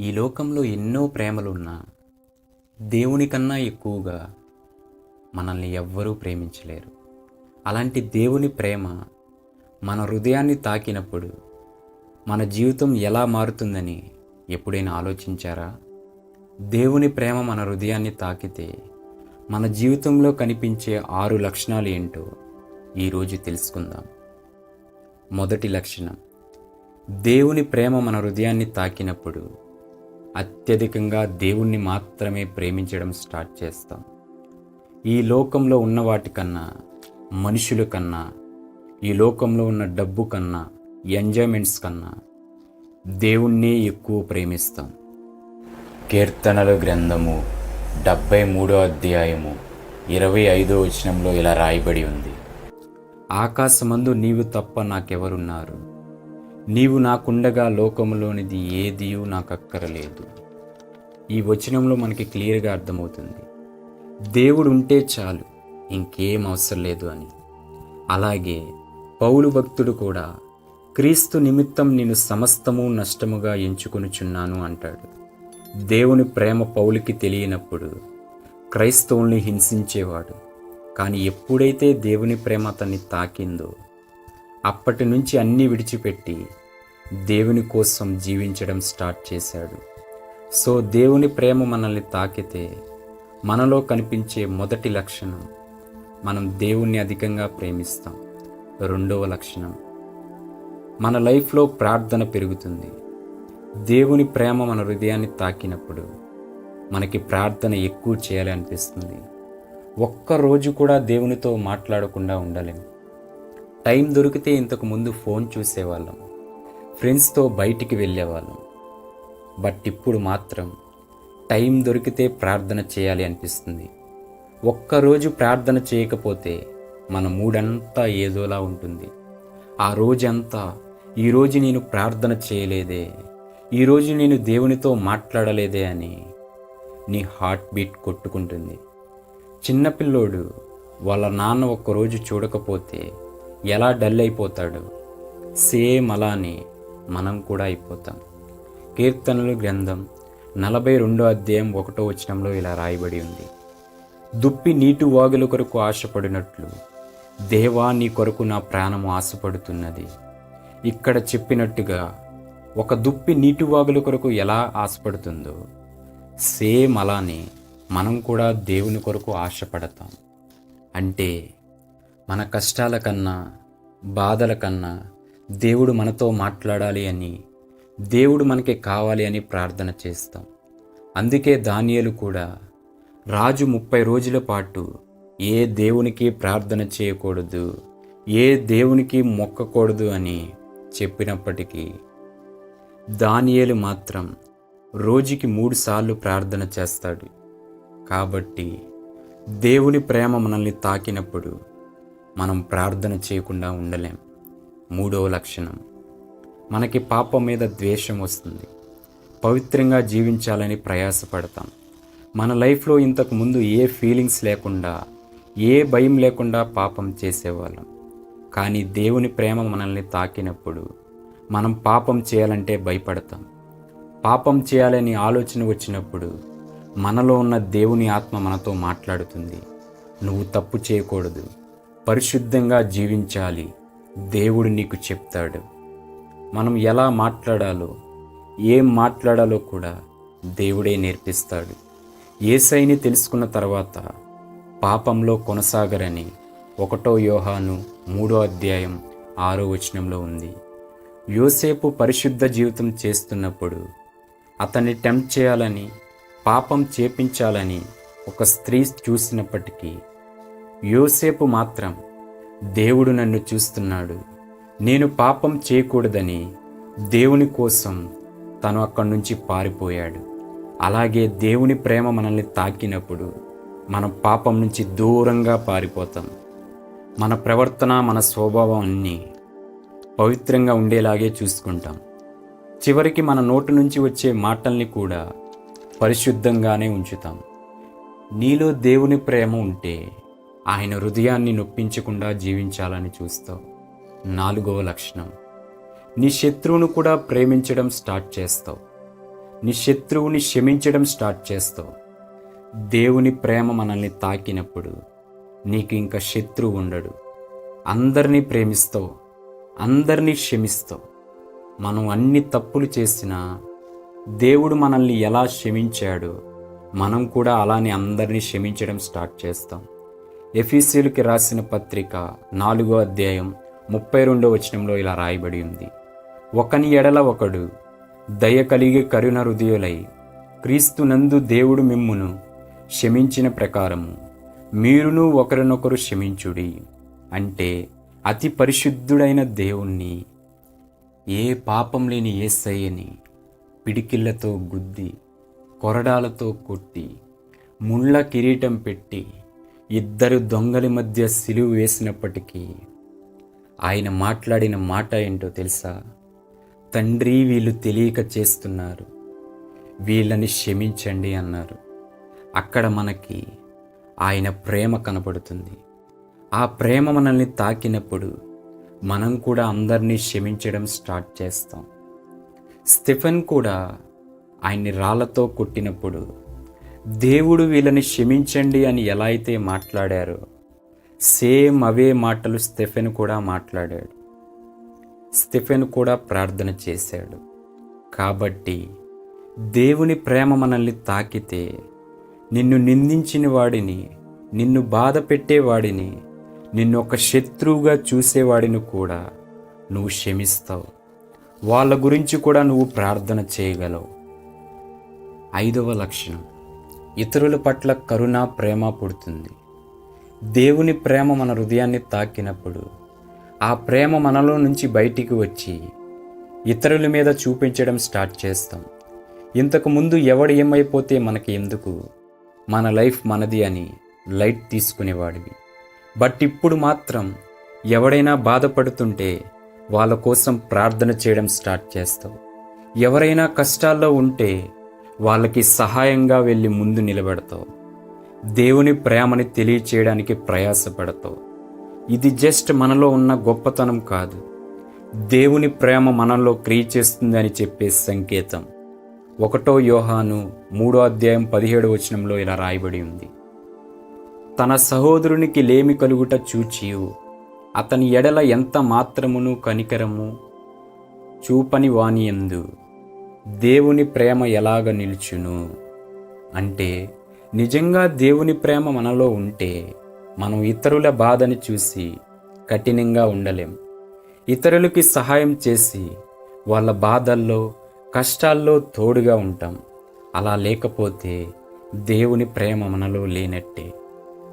ఈ లోకంలో ఎన్నో ప్రేమలున్నా దేవుని కన్నా ఎక్కువగా మనల్ని ఎవ్వరూ ప్రేమించలేరు. అలాంటి దేవుని ప్రేమ మన హృదయాన్ని తాకినప్పుడు మన జీవితం ఎలా మారుతుందని ఎప్పుడైనా ఆలోచించారా? దేవుని ప్రేమ మన హృదయాన్ని తాకితే మన జీవితంలో కనిపించే ఆరు లక్షణాలు ఏంటో ఈరోజు తెలుసుకుందాం. మొదటి లక్షణం దేవుని ప్రేమ మన హృదయాన్ని తాకినప్పుడు అత్యధికంగా దేవుణ్ణి మాత్రమే ప్రేమించడం స్టార్ట్ చేస్తాం. ఈ లోకంలో ఉన్న వాటికన్నా మనుషుల కన్నా ఈ లోకంలో ఉన్న డబ్బు కన్నా ఎంజాయ్మెంట్స్ కన్నా దేవుణ్ణే ఎక్కువ ప్రేమిస్తాం. కీర్తనల గ్రంథము డెబ్బై మూడో అధ్యాయము ఇరవై ఐదో వచనంలో ఇలా రాయబడి ఉంది. ఆకాశమందు నీవు తప్ప నాకెవరున్నారు? నీవు నాకుండగా లోకములోనిది ఏదియూ నాకు అక్కరలేదు ఈ వచనంలో మనకి క్లియర్గా అర్థమవుతుంది. దేవుడు ఉంటే చాలు ఇంకేం అవసరం లేదు అని. అలాగే పౌలు భక్తుడు కూడా క్రీస్తు నిమిత్తం నేను సమస్తము నష్టముగా ఎంచుకొనుచున్నాను అంటాడు. దేవుని ప్రేమ పౌలికి తెలియనప్పుడు క్రైస్తవుల్ని హింసించేవాడు. కానీ ఎప్పుడైతే దేవుని ప్రేమ అతన్ని తాకిందో అప్పటి నుంచి అన్నీ విడిచిపెట్టి దేవుని కోసం జీవించడం స్టార్ట్ చేశాడు. సో దేవుని ప్రేమ మనల్ని తాకితే మనలో కనిపించే మొదటి లక్షణం మనం దేవుణ్ణి అధికంగా ప్రేమిస్తాం. రెండవ లక్షణం మన లైఫ్లో ప్రార్థన పెరుగుతుంది. దేవుని ప్రేమ మన హృదయాన్ని తాకినప్పుడు మనకి ప్రార్థన ఎక్కువ చేయాలి అనిపిస్తుంది ఒక్క రోజు కూడా దేవునితో మాట్లాడకుండా ఉండలేము టైం దొరికితే ఇంతకు ముందు ఫోన్ చూసేవాళ్ళం. ఫ్రెండ్స్తో బయటికి వెళ్ళేవాళ్ళం. బట్ ఇప్పుడు మాత్రం టైం దొరికితే ప్రార్థన చేయాలి అనిపిస్తుంది. ఒక్కరోజు ప్రార్థన చేయకపోతే మన మూడంతా ఏదోలా ఉంటుంది. ఆ రోజంతా ఈరోజు నేను ప్రార్థన చేయలేదే ఈరోజు నేను దేవునితో మాట్లాడలేదే అని నీ హార్ట్ బీట్ కొట్టుకుంటుంది. చిన్నపిల్లోడు వాళ్ళ నాన్న ఒక్కరోజు చూడకపోతే ఎలా డల్ అయిపోతాడు? సేమ్ అలానే మనం కూడా అయిపోతాం. కీర్తనలు గ్రంథం నలభై రెండో అధ్యాయం ఒకటో వచనంలో ఇలా రాయబడి ఉంది. దుప్పి నీటి వాగుల కొరకు ఆశపడినట్లు దేవా నీ కొరకు నా ప్రాణము ఆశపడుతున్నది. ఇక్కడ చెప్పినట్టుగా ఒక దుప్పి నీటి వాగుల కొరకు ఎలా ఆశపడుతుందో సేమ్ అలానే మనం కూడా దేవుని కొరకు ఆశపడతాం. అంటే మన కష్టాల కన్నా బాధల కన్నా దేవుడు మనతో మాట్లాడాలి అని దేవుడు మనకి కావాలి అని ప్రార్థన చేస్తాం. అందుకే దానియలు కూడా రాజు ముప్పై రోజుల పాటు ఏ దేవునికి ప్రార్థన చేయకూడదు ఏ దేవునికి మొక్కకూడదు అని చెప్పినప్పటికీ దానియేలు మాత్రం రోజుకి మూడుసార్లు ప్రార్థన చేస్తాడు. కాబట్టి దేవుని ప్రేమ మనల్ని తాకినప్పుడు మనం ప్రార్థన చేయకుండా ఉండలేం. మూడవ లక్షణం. మనకి పాపం మీద ద్వేషం వస్తుంది. పవిత్రంగా జీవించాలని ప్రయాసపడతాం. మన లైఫ్లో ఇంతకు ముందు ఏ ఫీలింగ్స్ లేకుండా ఏ భయం లేకుండా పాపం చేసేవాళ్ళం. కానీ దేవుని ప్రేమ మనల్ని తాకినప్పుడు మనం పాపం చేయాలంటే భయపడతాం. పాపం చేయాలని ఆలోచన వచ్చినప్పుడు మనలో ఉన్న దేవుని ఆత్మ మనతో మాట్లాడుతుంది. నువ్వు తప్పు చేయకూడదు. పరిశుద్ధంగా జీవించాలి. దేవుడు నీకు చెప్తాడు. మనం ఎలా మాట్లాడాలో ఏం మాట్లాడాలో కూడా దేవుడే నేర్పిస్తాడు. ఏసైని తెలుసుకున్న తర్వాత పాపంలో కొనసాగరని ఒకటో యోహాను మూడో అధ్యాయం ఆరో వచనంలో ఉంది. యోసేపు పరిశుద్ధ జీవితం చేస్తున్నప్పుడు అతన్ని టెంప్ట్ చేయాలని పాపం చేపించాలని ఒక స్త్రీ చూసినప్పటికీ యోసేపు మాత్రం దేవుడు నన్ను చూస్తున్నాడు. నేను పాపం చేయకూడదని దేవుని కోసం తను అక్కడి నుంచి పారిపోయాడు. అలాగే దేవుని ప్రేమ మనల్ని తాకినప్పుడు మనం పాపం నుంచి దూరంగా పారిపోతాం. మన ప్రవర్తన మన స్వభావం అన్నీ పవిత్రంగా ఉండేలాగే చూసుకుంటాం. చివరికి మన నోటి నుంచి వచ్చే మాటల్ని కూడా పరిశుద్ధంగానే ఉంచుతాం. నీలో దేవుని ప్రేమ ఉంటే ఆయన హృదయాన్ని నొప్పించకుండా జీవించాలని చూస్తావు. నాలుగవ లక్షణం. నీ శత్రువును కూడా ప్రేమించడం స్టార్ట్ చేస్తావు. నీ శత్రువుని క్షమించడం స్టార్ట్ చేస్తావు. దేవుని ప్రేమ మనల్ని తాకినప్పుడు నీకు ఇంకా శత్రువు ఉండడు. అందరినీ ప్రేమిస్తావు. అందరినీ క్షమిస్తావు. మనం అన్ని తప్పులు చేసినా దేవుడు మనల్ని ఎలా క్షమించాడో మనం కూడా అలానే అందరినీ క్షమించడం స్టార్ట్ చేస్తాం. ఎఫీసీలకి రాసిన పత్రిక నాలుగో అధ్యాయం ముప్పై రెండో వచనంలో ఇలా రాయబడి ఉంది. ఒకని ఎడల ఒకడు దయ కలిగి కరుణ హృదయులై క్రీస్తునందు దేవుడు మిమ్మును క్షమించిన ప్రకారము మీరును ఒకరినొకరు క్షమించుడి అంటే అతి పరిశుద్ధుడైన దేవుణ్ణి. ఏ పాపం లేని ఏసయ్యని పిడికిళ్ళతో గుద్ది కొరడాలతో కొట్టి ముళ్ళ కిరీటం పెట్టి ఇద్దరు దొంగలి మధ్య సిలువు వేసినప్పటికీ ఆయన మాట్లాడిన మాట ఏంటో తెలుసా? తండ్రి వీళ్ళు తెలియక చేస్తున్నారు. వీళ్ళని క్షమించండి అన్నారు. అక్కడ మనకి ఆయన ప్రేమ కనపడుతుంది. ఆ ప్రేమ మనల్ని తాకినప్పుడు మనం కూడా అందరినీ క్షమించడం స్టార్ట్ చేస్తాం. స్టిఫెన్ కూడా ఆయన్ని రాళ్ళతో కొట్టినప్పుడు దేవుడు వీళ్ళని క్షమించండి అని ఎలా అయితే మాట్లాడారో సేమ్ అవే మాటలు స్టెఫెన్ కూడా మాట్లాడాడు. స్టెఫెన్ కూడా ప్రార్థన చేశాడు. కాబట్టి దేవుని ప్రేమ మనల్ని తాకితే నిన్ను నిందించిన వాడిని నిన్ను బాధ పెట్టేవాడిని నిన్ను ఒక శత్రువుగా చూసేవాడిని కూడా నువ్వు క్షమిస్తావు. వాళ్ళ గురించి కూడా నువ్వు ప్రార్థన చేయగలవు. ఐదవ లక్షణం. ఇతరుల పట్ల కరుణ ప్రేమ పుడుతుంది. దేవుని ప్రేమ మన హృదయాన్ని తాకినప్పుడు ఆ ప్రేమ మనలో నుంచి బయటికి వచ్చి ఇతరుల మీద చూపించడం స్టార్ట్ చేస్తాం. ఇంతకు ముందు ఎవడు ఏమైపోతే మనకి ఎందుకు? మన లైఫ్ మనది అని లైట్ తీసుకునేవాడివి. బట్ ఇప్పుడు మాత్రం ఎవడైనా బాధపడుతుంటే వాళ్ళ కోసం ప్రార్థన చేయడం స్టార్ట్ చేస్తావు ఎవరైనా కష్టాల్లో ఉంటే వాళ్ళకి సహాయంగా వెళ్ళి ముందు నిలబెడతావు. దేవుని ప్రేమని తెలియచేయడానికి ప్రయాసపడతావు. ఇది జస్ట్ మనలో ఉన్న గొప్పతనం కాదు. దేవుని ప్రేమ మనలో క్రియ చేస్తుంది అని చెప్పే సంకేతం. ఒకటో యోహాను మూడో అధ్యాయం పదిహేడు వచనంలో ఇలా రాయబడి ఉంది. తన సహోదరునికి లేమి కలుగుట చూచియు. అతని ఎడల ఎంత మాత్రమును కనికరము? చూపని వానియందు దేవుని ప్రేమ ఎలాగ నిలుచును? అంటే నిజంగా దేవుని ప్రేమ మనలో ఉంటే మనం ఇతరుల బాధని చూసి కఠినంగా ఉండలేం. ఇతరులకి సహాయం చేసి వాళ్ళ బాధల్లో కష్టాల్లో తోడుగా ఉంటాం. అలా లేకపోతే దేవుని ప్రేమ మనలో లేనట్టే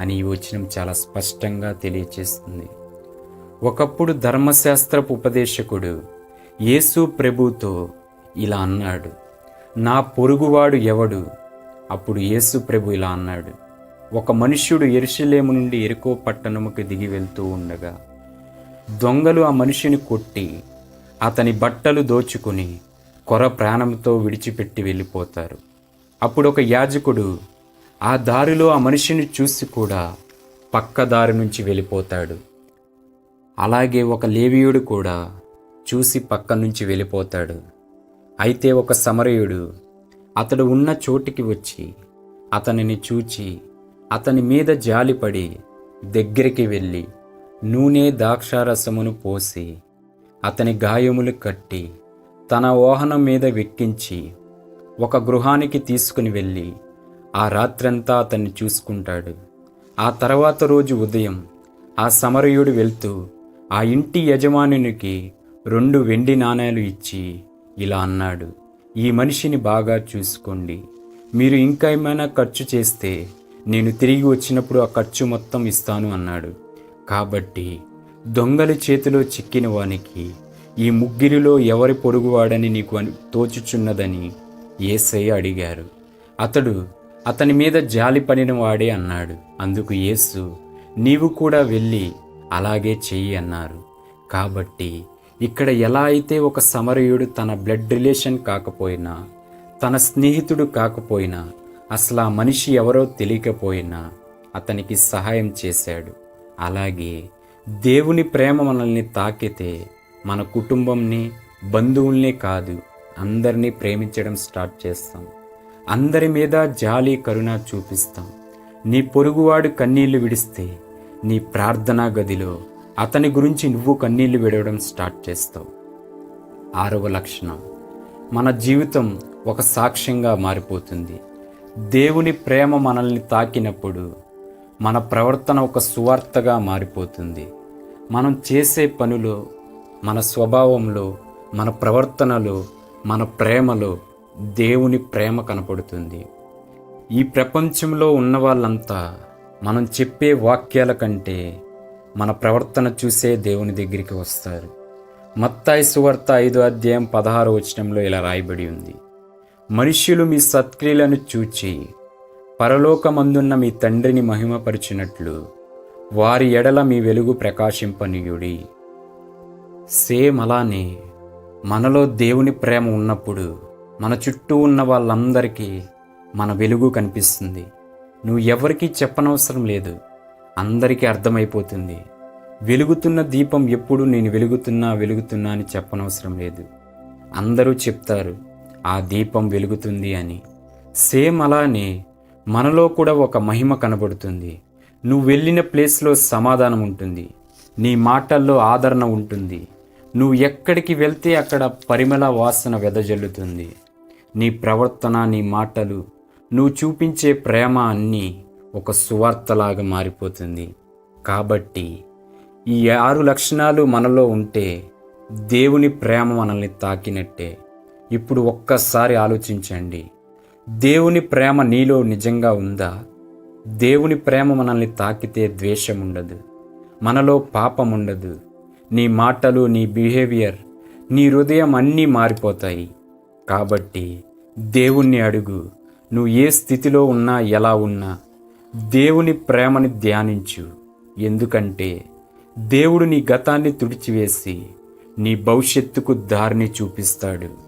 అని ఈ వచనం చాలా స్పష్టంగా తెలియచేస్తుంది. ఒకప్పుడు ధర్మశాస్త్రపు ఉపదేశకుడు యేసు ప్రభుతో ఇలా అన్నాడు. నా పొరుగువాడు ఎవడు? అప్పుడు యేసు ప్రభు ఇలా అన్నాడు. ఒక మనుష్యుడు ఎరుషలేము నుండి ఎరుకో పట్టణముకు దిగి వెళ్తూ ఉండగా దొంగలు ఆ మనిషిని కొట్టి అతని బట్టలు దోచుకుని కొర ప్రాణంతో విడిచిపెట్టి వెళ్ళిపోతారు. అప్పుడు ఒక యాజకుడు ఆ దారిలో ఆ మనిషిని చూసి కూడా పక్క దారి నుంచి వెళ్ళిపోతాడు. అలాగే ఒక లేవియుడు కూడా చూసి పక్క నుంచి వెళ్ళిపోతాడు. అయితే ఒక సమరయుడు అతడు ఉన్న చోటికి వచ్చి అతనిని చూచి అతని మీద జాలిపడి దగ్గరికి వెళ్ళి నూనె ద్రాక్షారసమును పోసి అతని గాయములు కట్టి తన వాహనం మీద వెక్కించి ఒక గృహానికి తీసుకుని వెళ్ళి ఆ రాత్రంతా అతన్ని చూసుకుంటాడు. ఆ తర్వాత రోజు ఉదయం ఆ సమరయుడు వెళ్తూ ఆ ఇంటి యజమానునికి రెండు వెండి నాణేలు ఇచ్చి ఇలా అన్నాడు ఈ మనిషిని బాగా చూసుకోండి. మీరు ఇంకా ఏమైనా ఖర్చు చేస్తే నేను తిరిగి వచ్చినప్పుడు ఆ ఖర్చు మొత్తం ఇస్తాను అన్నాడు. కాబట్టి దొంగల చేతిలో చిక్కిన వానికి ఈ ముగ్గురిలో ఎవరి పొరుగువాడని నీకు అని తోచుచున్నదని ఏసయ్య అడిగారు. అతడు అతని మీద జాలి పడిన వాడే అన్నాడు. అందుకు యేసు నీవు కూడా వెళ్ళి అలాగే చెయ్యి అన్నారు. కాబట్టి ఇక్కడ ఎలా అయితే ఒక సమరయుడు తన బ్లడ్ రిలేషన్ కాకపోయినా తన స్నేహితుడు కాకపోయినా అసలు ఆ మనిషి ఎవరో తెలియకపోయినా అతనికి సహాయం చేశాడు. అలాగే దేవుని ప్రేమ మనల్ని తాకితే మన కుటుంబంని బంధువుల్ని కాదు అందరినీ ప్రేమించడం స్టార్ట్ చేస్తాం. అందరి మీద జాలి కరుణ చూపిస్తాం. నీ పొరుగువాడు కన్నీళ్ళు విడిస్తే నీ ప్రార్థనా గదిలో అతని గురించి నువ్వు కన్నీళ్ళు విడవడం స్టార్ట్ చేస్తావు. ఆరవ లక్షణం. మన జీవితం ఒక సాక్ష్యంగా మారిపోతుంది. దేవుని ప్రేమ మనల్ని తాకినప్పుడు మన ప్రవర్తన ఒక సువార్తగా మారిపోతుంది. మనం చేసే పనులు మన స్వభావంలో మన ప్రవర్తనలో మన ప్రేమలో దేవుని ప్రేమ కనపడుతుంది. ఈ ప్రపంచంలో ఉన్న వాళ్ళంతా మనం చెప్పే వాక్యాల కంటే మన ప్రవర్తన చూసే దేవుని దగ్గరికి వస్తారు. మత్తాయి సువార్త ఐదు అధ్యాయం పదహారు వచనంలో ఇలా రాయబడి ఉంది. మనుష్యులు మీ సత్క్రియలను చూచి పరలోకమందున్న మీ తండ్రిని మహిమపరిచినట్లు వారి ఎడల మీ వెలుగు ప్రకాశింపనీయుడి. సేమ్ అలానే మనలో దేవుని ప్రేమ ఉన్నప్పుడు మన చుట్టూ ఉన్న వాళ్ళందరికీ మన వెలుగు కనిపిస్తుంది. నువ్వు ఎవరికీ చెప్పనవసరం లేదు. అందరికీ అర్థమైపోతుంది. వెలుగుతున్న దీపం ఎప్పుడు నేను వెలుగుతున్నా వెలుగుతున్నా అని చెప్పనవసరం లేదు. అందరూ చెప్తారు ఆ దీపం వెలుగుతుంది అని. సేమ్ అలానే మనలో కూడా ఒక మహిమ కనబడుతుంది. నువ్వు వెళ్ళిన ప్లేస్లో సమాధానం ఉంటుంది. నీ మాటల్లో ఆదరణ ఉంటుంది. నువ్వు ఎక్కడికి వెళ్తే అక్కడ పరిమళ వాసన వెదజల్లుతుంది. నీ ప్రవర్తన నీ మాటలు నువ్వు చూపించే ప్రేమ అన్నీ ఒక సువార్తలాగా మారిపోతుంది. కాబట్టి ఈ ఆరు లక్షణాలు మనలో ఉంటే దేవుని ప్రేమ మనల్ని తాకినట్టే. ఇప్పుడు ఒక్కసారి ఆలోచించండి. దేవుని ప్రేమ నీలో నిజంగా ఉందా? దేవుని ప్రేమ మనల్ని తాకితే ద్వేషం ఉండదు. మనలో పాపం ఉండదు. నీ మాటలు నీ బిహేవియర్ నీ హృదయం అన్నీ మారిపోతాయి. కాబట్టి దేవుణ్ణి అడుగు. నువ్వు ఏ స్థితిలో ఉన్నా ఎలా ఉన్నా దేవుని ప్రేమని ధ్యానించు. ఎందుకంటే దేవుడు నీ గతాన్ని తుడిచివేసి నీ భవిష్యత్తుకు దారిని చూపిస్తాడు.